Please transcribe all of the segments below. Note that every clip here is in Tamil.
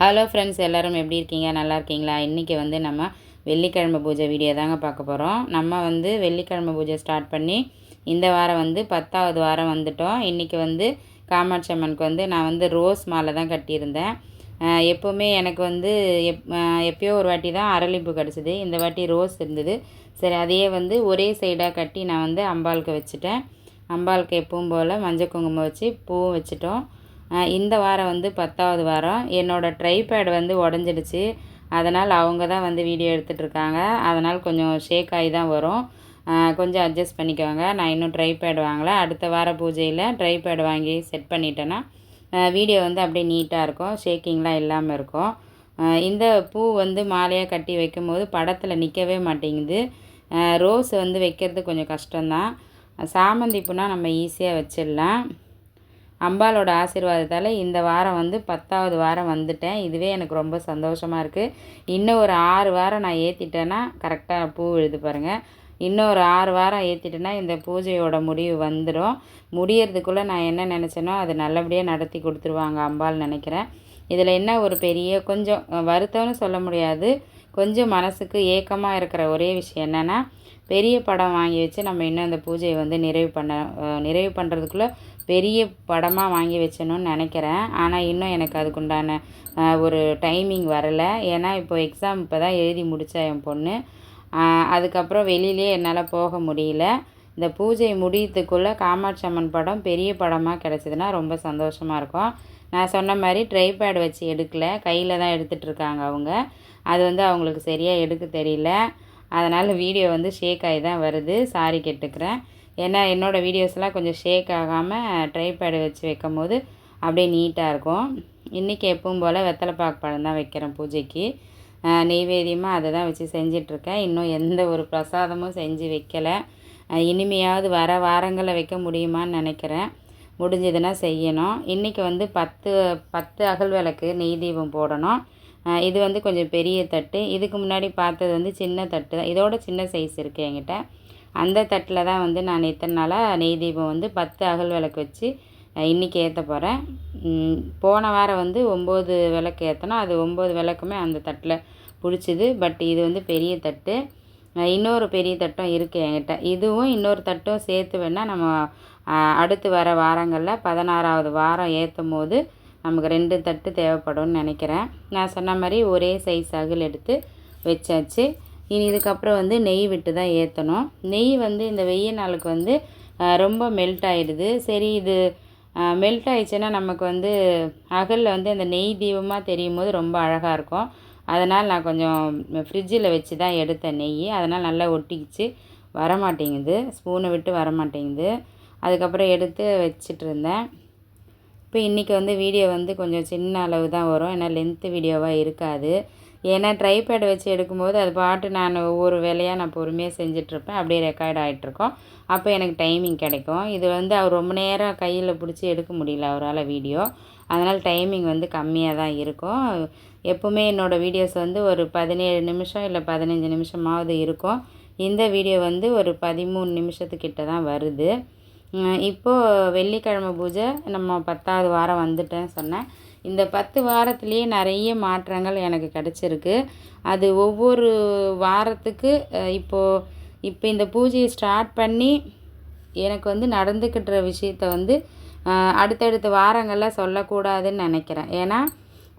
ஹலோ ஃப்ரெண்ட்ஸ் எல்லோரும் எப்படி இருக்கீங்க? நல்லா இருக்கீங்களா? இன்றைக்கி வந்து நம்ம வெள்ளிக்கிழமை பூஜை வீடியோ தாங்க பார்க்க போகிறோம் நம்ம வந்து வெள்ளிக்கிழமை பூஜை ஸ்டார்ட் பண்ணி இந்த வாரம் வந்து பத்தாவது வாரம் வந்துட்டோம். இன்றைக்கி வந்து காமாட்சி அம்மனுக்கு வந்து நான் வந்து ரோஸ் மாலை தான் கட்டியிருந்தேன். எப்போவுமே எனக்கு வந்து எப் எப்பயோ ஒரு வாட்டி தான் அரளிப்பு கிடச்சிது. இந்த வாட்டி ரோஸ் இருந்தது. சரி அதையே வந்து ஒரே சைடாக கட்டி நான் வந்து அம்பாளுக்கு வச்சுட்டேன். அம்பாளுக்கு எப்பவும் போல் மஞ்சள் குங்குமம் வச்சு பூவும் வச்சுட்டோம். இந்த வாரம் வந்து பத்தாவது வாரம். என்னோடய ட்ரைபேட் வந்து உடஞ்சிடுச்சு. அதனால் அவங்க தான் வந்து வீடியோ எடுத்துகிட்ருக்காங்க அதனால் கொஞ்சம் ஷேக் ஆகி தான் வரும். கொஞ்சம் அட்ஜஸ்ட் பண்ணிக்கோங்க. நான் இன்னும் ட்ரைபேட் வாங்கலை. அடுத்த வார பூஜையில் ட்ரைபேட் வாங்கி செட் பண்ணிட்டேன்னா வீடியோ வந்து அப்படியே நீட்டாக இருக்கும். ஷேக்கிங்லாம் இல்லாமல் இருக்கும். இந்த பூ வந்து மாலையாக கட்டி வைக்கும்போது படத்தில் நிற்கவே மாட்டேங்குது. ரோஸ் வந்து வைக்கிறது கொஞ்சம் கஷ்டம்தான். சாமந்தி பூனா நம்ம ஈஸியாக வச்சிடலாம். அம்பாலோட ஆசீர்வாதத்தால் இந்த வாரம் வந்து பத்தாவது வாரம் வந்துட்டேன். இதுவே எனக்கு ரொம்ப சந்தோஷமாக இருக்குது இன்னும் ஒரு ஆறு வாரம் நான் ஏற்றிட்டேன்னா கரெக்டாக பூ விழுது பாருங்கள் இன்னும் ஒரு ஆறு வாரம் ஏற்றிட்டேன்னா இந்த பூஜையோட முடிவு வந்துடும் முடியறதுக்குள்ளே நான் என்ன நினச்சேனோ அது நல்லபடியாக நடத்தி கொடுத்துருவாங்க அம்பாள் நினைக்கிறேன். இதில் என்ன ஒரு பெரிய கொஞ்சம் வருத்தம்னு சொல்ல முடியாது. கொஞ்சம் மனசுக்கு ஏக்கமாக இருக்கிற ஒரே விஷயம் என்னென்னா பெரிய படம் வாங்கி வச்சு நம்ம இன்னும் அந்த பூஜையை வந்து நிறைவு பண்ண நிறைவு பண்ணுறதுக்குள்ளே பெரிய படமாக வாங்கி வச்சணும்னு நினைக்கிறேன். ஆனால் இன்னும் எனக்கு அதுக்குண்டான ஒரு டைமிங் வரலை. ஏன்னா இப்போ எக்ஸாம் இப்போ தான் எழுதி முடித்தா என் பொண்ணு. அதுக்கப்புறம் வெளியிலே என்னால் போக முடியல. இந்த பூஜை முடியத்துக்குள்ளே காமாட்சி அம்மன் படம் பெரிய படமாக கிடச்சிதுன்னா ரொம்ப சந்தோஷமாக இருக்கும். நான் சொன்ன மாதிரி ட்ரைபேட் வச்சு எடுக்கல. கையில் தான் எடுத்துகிட்ருக்காங்க அவங்க. அது வந்து அவங்களுக்கு சரியாக எடுக்க தெரியல. அதனால் வீடியோ வந்து ஷேக் ஆகி தான் வருது. சாரி கேட்டுக்கிறேன். ஏன்னா என்னோடய வீடியோஸ்லாம் கொஞ்சம் ஷேக் ஆகாமல் ட்ரைபேடு வச்சு வைக்கும் போது அப்படியே நீட்டாக இருக்கும். இன்றைக்கி எப்பவும் போல் வெத்தலைப்பாக்கு பழம் தான் வைக்கிறேன் பூஜைக்கு. நெய்வேதியமாக அதை தான் வச்சு செஞ்சிட்ருக்கேன். இன்னும் எந்த ஒரு பிரசாதமும் செஞ்சு வைக்கலை. இனிமையாவது வர வாரங்களில் வைக்க முடியுமான்னு நினைக்கிறேன். முடிஞ்சதுன்னா செய்யணும். இன்றைக்கி வந்து பத்து பத்து அகல் விளக்கு நெய் தீபம் போடணும். இது வந்து கொஞ்சம் பெரிய தட்டு. இதுக்கு முன்னாடி பார்த்தது வந்து சின்ன தட்டு தான். இதோட சின்ன சைஸ் இருக்குது என்கிட்ட. அந்த தட்டில் தான் வந்து நான் இத்தனை நாளாக நெய் தீபம் வந்து பத்து அகல் விளக்கு வச்சு இன்றைக்கி இன்னைக்கு ஏற்ற போகிறேன் போன வாரம் வந்து ஒம்பது விளக்கு ஏற்றினா அது ஒம்பது விளக்குமே அந்த தட்டில் பிடிச்சிது. பட் இது வந்து பெரிய தட்டு. இன்னொரு பெரிய தட்டும் இருக்குது என்கிட்ட. இதுவும் இன்னொரு தட்டும் சேர்த்து வேணால் நம்ம அடுத்து வர வாரங்களில் பதினாறாவது வாரம் ஏற்றும் போது நமக்கு ரெண்டு தட்டு தேவைப்படும்னு நினைக்கிறேன். நான் சொன்ன மாதிரி ஒரே சைஸ் அகல் எடுத்து வச்சாச்சு. இனி இதுக்கப்புறம் வந்து நெய் விட்டு தான் ஏற்றணும் நெய் வந்து இந்த வெய்ய நாளுக்கு வந்து ரொம்ப மெல்ட் ஆகிடுது சரி இது மெல்ட் ஆயிடுச்சுன்னா நமக்கு வந்து அகலில் வந்து அந்த நெய் தீபமாக தெரியும் போது ரொம்ப அழகாக இருக்கும். அதனால் நான் கொஞ்சம் ஃப்ரிட்ஜில் வச்சு தான் எடுத்தேன் நெய். அதனால் நல்லா ஒட்டிக்கிச்சு. வரமாட்டேங்குது. ஸ்பூனை விட்டு வரமாட்டேங்குது. அதுக்கப்புறம் எடுத்து வச்சிட்டு இருந்தேன். இப்போ இன்றைக்கி வந்து வீடியோ வந்து கொஞ்சம் சின்ன அளவு தான் வரும். ஏன்னா லென்த்து வீடியோவாக இருக்காது. ஏன்னா ட்ரைபேட் வச்சு எடுக்கும்போது அது பாட்டு நான் ஒவ்வொரு வேலையாக நான் பொறுமையாக செஞ்சிட்ருப்பேன். அப்படியே ரெக்கார்ட் ஆகிட்ருக்கோம் அப்போ எனக்கு டைமிங் கிடைக்கும். இது வந்து அவர் ரொம்ப நேரம் கையில் பிடிச்சி எடுக்க முடியல அவரால் வீடியோ அதனால் டைமிங் வந்து கம்மியாக தான் இருக்கும். எப்போவுமே என்னோடய வீடியோஸ் வந்து ஒரு பதினேழு நிமிஷம் இல்லை பதினஞ்சு நிமிஷமாவது இருக்கும். இந்த வீடியோ வந்து ஒரு பதிமூணு நிமிஷத்துக்கிட்ட தான் வருது. இப்போது வெள்ளிக்கிழமை பூஜை. நம்ம பத்தாவது வாரம் வந்துட்டேன் சொன்னேன். இந்த பத்து வாரத்துலேயே நிறைய மாற்றங்கள் எனக்கு கிடச்சிருக்கு. அது ஒவ்வொரு வாரத்துக்கு இப்போது இப்போ இந்த பூஜையை ஸ்டார்ட் பண்ணி எனக்கு வந்து நடந்துக்கிட்டுற விஷயத்த வந்து அடுத்தடுத்த வாரங்களில் சொல்லக்கூடாதுன்னு நினைக்கிறேன். ஏன்னா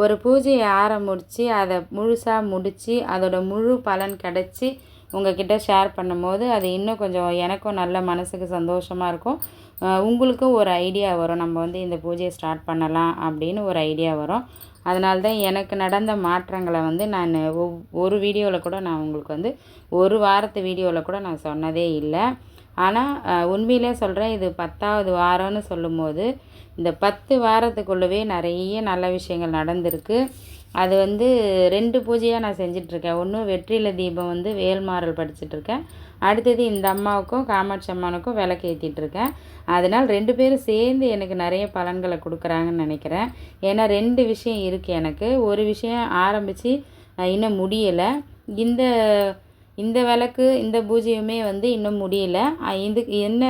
ஒரு பூஜையை ஆரம்பிச்சு அதை முழுசாக முடித்து அதோட முழு பலன் கிடச்சி உங்ககிட்ட ஷேர் பண்ணும்போது அது இன்னும் கொஞ்சம் எனக்கும் நல்ல மனசுக்கு சந்தோஷமாக இருக்கும். உங்களுக்கும் ஒரு ஐடியா வரும். நம்ம வந்து இந்த பூஜையை ஸ்டார்ட் பண்ணலாம் அப்படின்னு ஒரு ஐடியா வரும். அதனால தான் எனக்கு நடந்த மாற்றங்களை வந்து நான் ஒவ் ஒரு வீடியோவில் கூட நான் உங்களுக்கு வந்து ஒரு வாரத்து வீடியோவில் கூட நான் சொன்னதே இல்லை. ஆனால் உண்மையிலே சொல்கிறேன் இது பத்தாவது வாரம்னு சொல்லும்போது இந்த பத்து வாரத்துக்குள்ளவே நிறைய நல்ல விஷயங்கள் நடந்திருக்கு. அது வந்து ரெண்டு பூஜையாக நான் செஞ்சிட்ருக்கேன். ஒன்று வெற்றில தீபம் வந்து வேல்மாறல் படிச்சுட்ருக்கேன். அடுத்தது இந்த அம்மாவுக்கும் காமாட்சி அம்மானுக்கும் விளக்கு ஏற்றிட்டு இருக்கேன் அதனால் ரெண்டு பேரும் சேர்ந்து எனக்கு நிறைய பலன்களை கொடுக்குறாங்கன்னு நினைக்கிறேன். ஏன்னா ரெண்டு விஷயம் இருக்குது எனக்கு. ஒரு விஷயம் ஆரம்பித்து இன்னும் முடியலை. இந்த இந்த விளக்கு இந்த பூஜையுமே வந்து இன்னும் முடியல. இது என்ன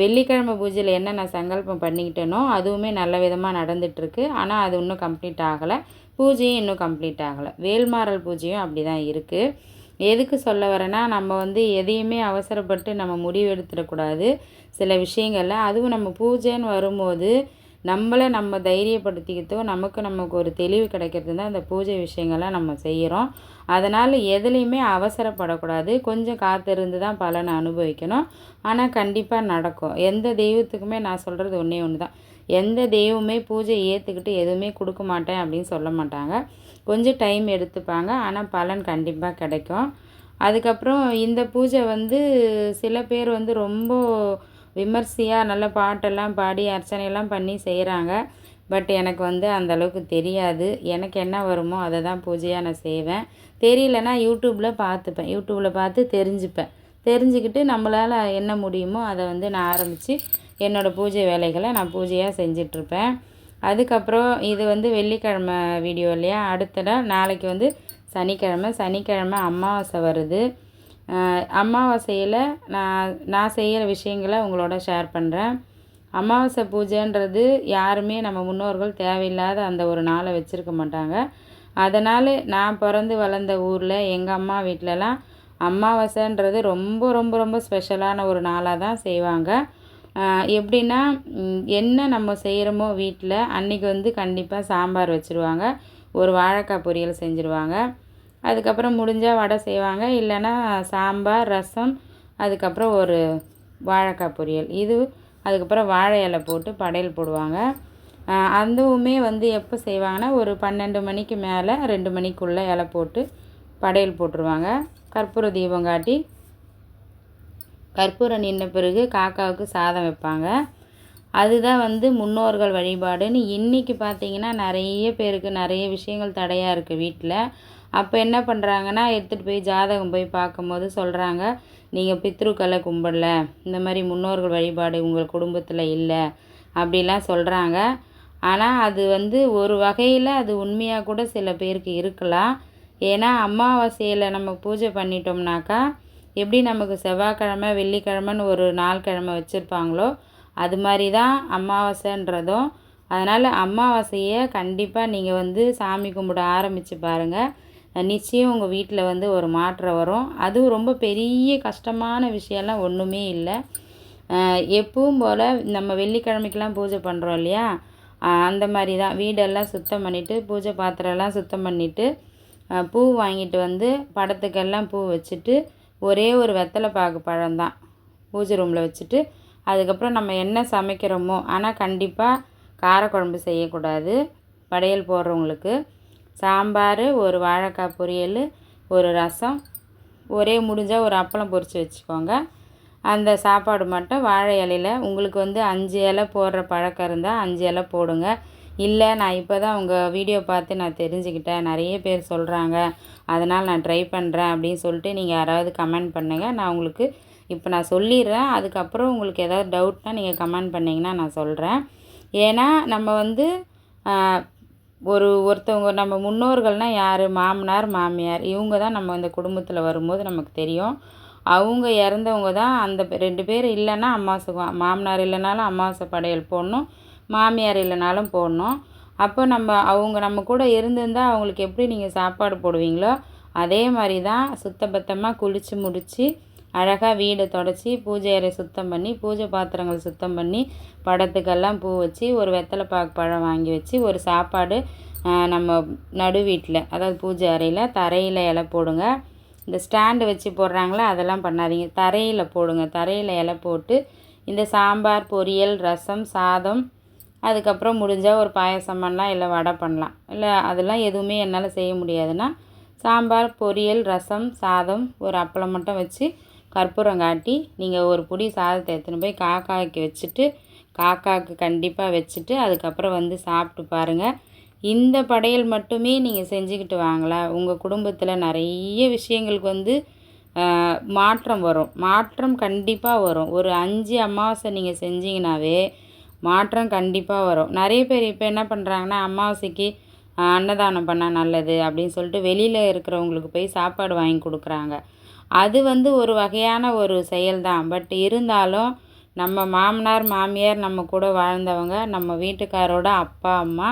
வெள்ளிக்கிழமை பூஜையில் என்ன நான் சங்கல்பம் பண்ணிக்கிட்டேனோ அதுவுமே நல்ல விதமாக நடந்துகிட்ருக்கு ஆனால் அது இன்னும் கம்ப்ளீட் ஆகலை. பூஜையும் இன்னும் கம்ப்ளீட் ஆகலை. வேல்மாறல் பூஜையும் அப்படி தான் இருக்குது எதுக்கு சொல்ல வரேன்னா நம்ம வந்து எதையுமே அவசரப்பட்டு நம்ம முடிவு எடுத்துடக்கூடாது. சில விஷயங்களில் அதுவும் நம்ம பூஜைன்னு வரும்போது நம்மளை நம்ம தைரியப்படுத்திக்கிட்டோ நமக்கு நமக்கு ஒரு தெளிவு கிடைக்கிறது தான் இந்த பூஜை விஷயங்கள்லாம் நம்ம செய்கிறோம் அதனால் எதுலேயுமே அவசரப்படக்கூடாது. கொஞ்சம் காத்திருந்து தான் பலனை அனுபவிக்கணும். ஆனால் கண்டிப்பாக நடக்கும். எந்த தெய்வத்துக்குமே நான் சொல்கிறது ஒன்றே ஒன்று தான் எந்த தெய்வமே பூஜை ஏற்றுக்கிட்டு எதுவுமே கொடுக்க மாட்டேன் அப்படின்னு சொல்ல மாட்டாங்க. கொஞ்சம் டைம் எடுத்துப்பாங்க. ஆனால் பலன் கண்டிப்பாக கிடைக்கும். அதுக்கப்புறம் இந்த பூஜை வந்து சில பேர் வந்து ரொம்ப விமர்சையாக நல்ல பாட்டெல்லாம் பாடி அர்ச்சனையெல்லாம் பண்ணி செய்கிறாங்க பட் எனக்கு வந்து அந்தளவுக்கு தெரியாது. எனக்கு என்ன வருமோ அதை தான் பூஜையாக நான் செய்வேன். தெரியலனா யூடியூப்பில் பார்த்துப்பேன். யூடியூப்பில் பார்த்து தெரிஞ்சுப்பேன். தெரிஞ்சுக்கிட்டு நம்மளால் என்ன முடியுமோ அதை வந்து நான் ஆரம்பித்து என்னோடய பூஜை வேலைகளை நான் பூஜையாக செஞ்சிட்ருப்பேன் அதுக்கப்புறம் இது வந்து வெள்ளிக்கிழமை வீடியோ இல்லையா? அடுத்த நாளைக்கு வந்து சனிக்கிழமை. சனிக்கிழமை அமாவாசை வருது. அமாவாசையில் நான் நான் செய்கிற விஷயங்களை உங்களோட ஷேர் பண்ணுறேன் அமாவாசை பூஜைன்றது யாருமே நம்ம முன்னோர்கள் தேவையில்லாத அந்த ஒரு நாளை வச்சுருக்க மாட்டாங்க. அதனால் நான் பிறந்து வளர்ந்த ஊரில் எங்கள் அம்மா வீட்டிலலாம் அமாவாசைன்றது ரொம்ப ரொம்ப ரொம்ப ஸ்பெஷலான ஒரு நாளாக தான் செய்வாங்க. எப்படின்னா என்ன நம்ம செய்கிறோமோ வீட்டில் அன்றைக்கி வந்து கண்டிப்பாக சாம்பார் வச்சுருவாங்க. ஒரு வாழைக்காய் பொரியல் செஞ்சுருவாங்க. அதுக்கப்புறம் முடிஞ்சால் வடை செய்வாங்க. இல்லைன்னா சாம்பார் ரசம் அதுக்கப்புறம் ஒரு வாழைக்காய் பொரியல். இது அதுக்கப்புறம் வாழை இலை போட்டு படையல் போடுவாங்க. அதுவுமே வந்து எப்போ செய்வாங்கன்னா ஒரு பன்னெண்டு மணிக்கு மேலே ரெண்டு மணிக்குள்ளே இலை போட்டு படையல் போட்டுருவாங்க. கற்பூர தீபம் காட்டி கற்பூரம் நின்ற பிறகு காக்காவுக்கு சாதம் வைப்பாங்க. அதுதான் வந்து முன்னோர்கள் வழிபாடுன்னு இன்றைக்கி பார்த்திங்கன்னா நிறைய பேருக்கு நிறைய விஷயங்கள் தடையாக இருக்குது வீட்டில் அப்போ என்ன பண்ணுறாங்கன்னா எடுத்துகிட்டு போய் ஜாதகம் போய் பார்க்கும்போது சொல்கிறாங்க நீங்கள் பித்ருக்களை கும்பிடல இந்த மாதிரி முன்னோர்கள் வழிபாடு உங்கள் குடும்பத்தில் இல்லை அப்படிலாம் சொல்கிறாங்க ஆனால் அது வந்து ஒரு வகையில் அது உண்மையாக கூட சில பேருக்கு இருக்கலாம். ஏன்னா அமாவாசையில் நம்ம பூஜை பண்ணிட்டோம்னாக்கா எப்படி நமக்கு செவ்வாய்க்கிழமை வெள்ளிக்கிழமைன்னு ஒரு நாள் கிழமை வச்சுருப்பாங்களோ அது மாதிரி தான் அமாவாசைன்றதும். அதனால் அமாவாசையை கண்டிப்பாக நீங்கள் வந்து சாமி கும்பிட ஆரம்பித்து பாருங்கள் நிச்சயம் உங்கள் வீட்டில் வந்து ஒரு மாற்றம் வரும். அதுவும் ரொம்ப பெரிய கஷ்டமான விஷயம்லாம் ஒன்றுமே இல்லை. எப்பவும் போல் நம்ம வெள்ளிக்கிழமைக்கெலாம் பூஜை பண்ணுறோம் இல்லையா? அந்த மாதிரி தான் வீடெல்லாம் சுத்தம் பண்ணிவிட்டு பூஜை பாத்திரம்லாம் சுத்தம் பண்ணிவிட்டு பூ வாங்கிட்டு வந்து படத்துக்கெல்லாம் பூ வச்சுட்டு ஒரே ஒரு வெத்தலை பாகு பழம்தான். பூஜை ரூமில் வச்சுட்டு அதுக்கப்புறம் நம்ம என்ன சமைக்கிறோமோ ஆனால் கண்டிப்பாக காரக்குழம்பு செய்யக்கூடாது. படையல் போடுறவங்களுக்கு சாம்பார் ஒரு வாழைக்காய் பொரியல் ஒரு ரசம் ஒரே முடிஞ்சால் ஒரு அப்பளம் பொரித்து வச்சுக்கோங்க. அந்த சாப்பாடு மட்டும் வாழை இலையில் உங்களுக்கு வந்து அஞ்சு இலை போடுற பழக்கம் இருந்தால் அஞ்சு இலை போடுங்க. இல்லை நான் இப்போ தான் உங்கள் வீடியோ பார்த்து நான் தெரிஞ்சுக்கிட்டேன். நிறைய பேர் சொல்கிறாங்க அதனால் நான் ட்ரை பண்ணுறேன் அப்படின்னு சொல்லிட்டு நீங்கள் யாராவது கமெண்ட் பண்ணுங்கள் நான் உங்களுக்கு இப்போ நான் சொல்லிடுறேன். அதுக்கப்புறம் உங்களுக்கு ஏதாவது டவுட்னால் நீங்கள் கமெண்ட் பண்ணிங்கன்னா நான் சொல்கிறேன் ஏன்னா நம்ம வந்து ஒரு ஒருத்தவங்க நம்ம முன்னோர்கள்னால் யார்? மாமனார் மாமியார். இவங்க தான் நம்ம இந்த குடும்பத்தில் வரும்போது நமக்கு தெரியும். அவங்க இறந்தவங்க தான் அந்த ரெண்டு பேர் இல்லைன்னா அம்மாசை மாமனார் இல்லைனாலும் அமாவாசை படையல் போடணும். மாமியார் இல்லைனாலும் போடணும். அப்போ நம்ம அவங்க நம்ம கூட இருந்திருந்தால் அவங்களுக்கு எப்படி நீங்கள் சாப்பாடு போடுவீங்களோ அதே மாதிரி தான் சுத்தபத்தமாக குளித்து முடித்து அழகாக வீடை தொடச்சி பூஜை அறை சுத்தம் பண்ணி பூஜை பாத்திரங்கள் சுத்தம் பண்ணி படத்துக்கெல்லாம் பூ வச்சு ஒரு வெத்தலை பாக்கு பழம் வாங்கி வச்சு ஒரு சாப்பாடு நம்ம நடு வீட்டில் அதாவது பூஜை அறையில் தரையில் இலை போடுங்க. இந்த ஸ்டாண்டு வச்சு போடுறாங்களே அதெல்லாம் பண்ணாதீங்க. தரையில் போடுங்க. தரையில் இலை போட்டு இந்த சாம்பார் பொரியல் ரசம் சாதம் அதுக்கப்புறம் முடிஞ்சால் ஒரு பாயசம் பண்ணலாம் இல்லை வடை பண்ணலாம். இல்லை அதெல்லாம் எதுவுமே என்னால் செய்ய முடியாதுன்னா சாம்பார் பொரியல் ரசம் சாதம் ஒரு அப்பளம் மட்டும் வச்சு கற்பூரம் காட்டி நீங்கள் ஒரு புடி சாதத்தை எடுத்துன்னு போய் காக்காய்க்கு வச்சுட்டு காக்காவுக்கு கண்டிப்பாக வச்சுட்டு அதுக்கப்புறம் வந்து சாப்பிட்டு பாருங்கள் இந்த படையல் மட்டுமே நீங்கள் செஞ்சுக்கிட்டு வாங்கலாம் உங்கள் குடும்பத்தில் நிறைய விஷயங்களுக்கு வந்து மாற்றம் வரும். மாற்றம் கண்டிப்பாக வரும். ஒரு அஞ்சு அமாவாசை நீங்கள் செஞ்சீங்கனாவே மாற்றம் கண்டிப்பாக வரும். நிறைய பேர் இப்போ என்ன பண்ணுறாங்கன்னா அமாவாசைக்கு அன்னதானம் பண்ணால் நல்லது அப்படின்னு சொல்லிட்டு வெளியில் இருக்கிறவங்களுக்கு போய் சாப்பாடு வாங்கி கொடுக்குறாங்க. அது வந்து ஒரு வகையான ஒரு செயல் தான் பட் இருந்தாலும் நம்ம மாமனார் மாமியார் நம்ம கூட வாழ்ந்தவங்க நம்ம வீட்டுக்காரோட அப்பா அம்மா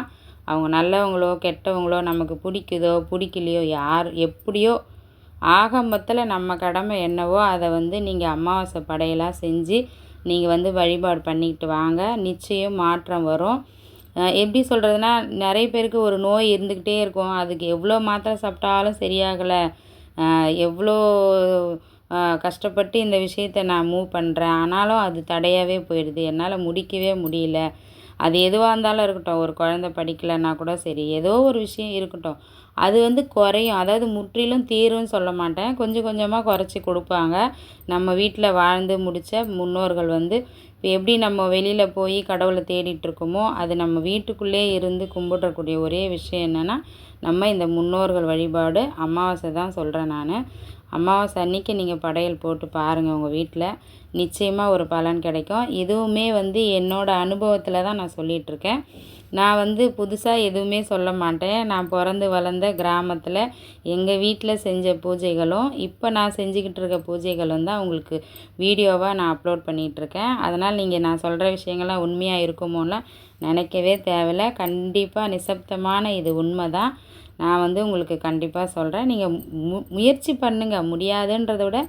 அவங்க நல்லவங்களோ கெட்டவங்களோ நமக்கு பிடிக்குதோ பிடிக்கலையோ யார் எப்படியோ ஆக மொத்தத்தில் நம்ம கடமை என்னவோ அதை வந்து நீங்கள் அமாவாசை படையெல்லாம் செஞ்சு நீங்கள் வந்து வழிபாடு பண்ணிக்கிட்டு வாங்க. நிச்சயம் மாற்றம் வரும். எப்படி சொல்கிறதுனா நிறைய பேருக்கு ஒரு நோய் இருந்துக்கிட்டே இருக்கும். அதுக்கு எவ்வளோ மாத்திரை சாப்பிட்டாலும் சரியாகலை. எவ்வளோ கஷ்டப்பட்டு இந்த விஷயத்த நான் மூவ் பண்ணுறேன் ஆனாலும் அது தடையாகவே போயிடுது. என்னால் முடிக்கவே முடியல. அது எதுவாக இருந்தாலும் இருக்கட்டும். ஒரு குழந்த படிக்கலைன்னா கூட சரி ஏதோ ஒரு விஷயம் இருக்கட்டும். அது வந்து குறையும். அதாவது முற்றிலும் தீரும்னு சொல்ல மாட்டேன். கொஞ்சம் கொஞ்சமாக குறைச்சி கொடுப்பாங்க. நம்ம வீட்டில் வாழ்ந்து முடித்த முன்னோர்கள் வந்து இப்போ எப்படி நம்ம வெளியில் போய் கடவுளை தேடிட்டுருக்கோமோ அது நம்ம வீட்டுக்குள்ளே இருந்து கும்பிட்றக்கூடிய ஒரே விஷயம் என்னென்னா நம்ம இந்த முன்னோர்கள் வழிபாடு அமாவாசை தான் சொல்கிறேன் நான். அமாவாசை அன்னைக்கு நீங்கள் படையல் போட்டு பாருங்கள் உங்கள் வீட்டில் நிச்சயமாக ஒரு பலன் கிடைக்கும். இதுவுமே வந்து என்னோடய அனுபவத்தில் தான் நான் சொல்லிகிட்ருக்கேன் நான் வந்து புதுசாக எதுவுமே சொல்ல மாட்டேன். நான் பிறந்து வளர்ந்த கிராமத்தில் எங்கள் வீட்டில் செஞ்ச பூஜைகளும் இப்போ நான் செஞ்சுக்கிட்டு இருக்க பூஜைகளும் தான் உங்களுக்கு வீடியோவாக நான் அப்லோட் பண்ணிகிட்ருக்கேன் அதனால் நீங்கள் நான் சொல்கிற விஷயங்கள்லாம் உண்மையாக இருக்குமோலாம் நினைக்கவே தேவையில்ல. கண்டிப்பாக நிசப்தமான இது உண்மை தான் நான் வந்து உங்களுக்கு கண்டிப்பாக சொல்கிறேன் நீங்கள் மு முயற்சி பண்ணுங்கள் முடியாதுன்றத விட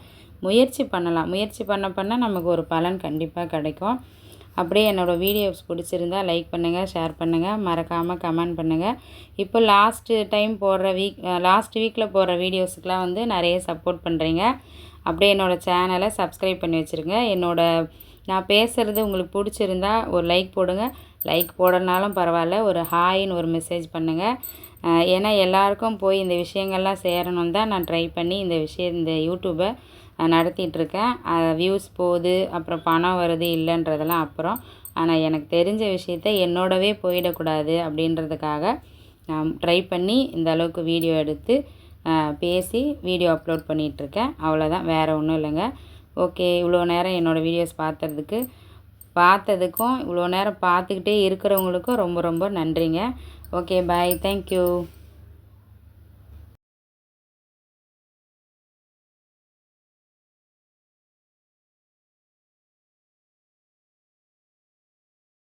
முயற்சி பண்ணலாம். முயற்சி பண்ண பண்ண நமக்கு ஒரு பலன் கண்டிப்பாக கிடைக்கும். அப்படியே என்னோடய வீடியோஸ் பிடிச்சிருந்தா லைக் பண்ணுங்கள் ஷேர் பண்ணுங்கள் மறக்காமல் கமெண்ட் பண்ணுங்கள் இப்போ லாஸ்ட்டு டைம் போடுற வீக் லாஸ்ட் வீக்கில் போடுற வீடியோஸுக்கெலாம் வந்து நிறைய சப்போர்ட் பண்ணுறீங்க அப்படியே என்னோடய சேனலை சப்ஸ்கிரைப் பண்ணி வச்சுருங்க. என்னோடய நான் பேசுகிறது உங்களுக்கு பிடிச்சிருந்தா ஒரு லைக் போடுங்க. லைக் போடனாலும் பரவாயில்ல ஒரு ஹாயின்னு ஒரு மெசேஜ் பண்ணுங்கள் ஏன்னா எல்லாருக்கும் போய் இந்த விஷயங்கள்லாம் சேரணும் தான் நான் ட்ரை பண்ணி இந்த விஷயம் இந்த யூடியூப்பை நடத்திகிட்ருக்கேன் வியூஸ் போகுது அப்புறம் பணம் வருது இல்லைன்றதெல்லாம் அப்புறம். ஆனால் எனக்கு தெரிஞ்ச விஷயத்த என்னோடவே போயிடக்கூடாது அப்படின்றதுக்காக நான் ட்ரை பண்ணி இந்த அளவுக்கு வீடியோ எடுத்து பேசி வீடியோ அப்லோட் பண்ணிகிட்ருக்கேன் அவ்வளோதான் வேறு ஒன்றும் இல்லைங்க. ஓகே இவ்வளோ நேரம் என்னோடய வீடியோஸ் பார்த்ததுக்கு பார்த்ததுக்கும் இவ்வளோ நேரம் பார்த்துக்கிட்டே இருக்கிறவங்களுக்கும் ரொம்ப ரொம்ப நன்றிங்க. Okay bye thank you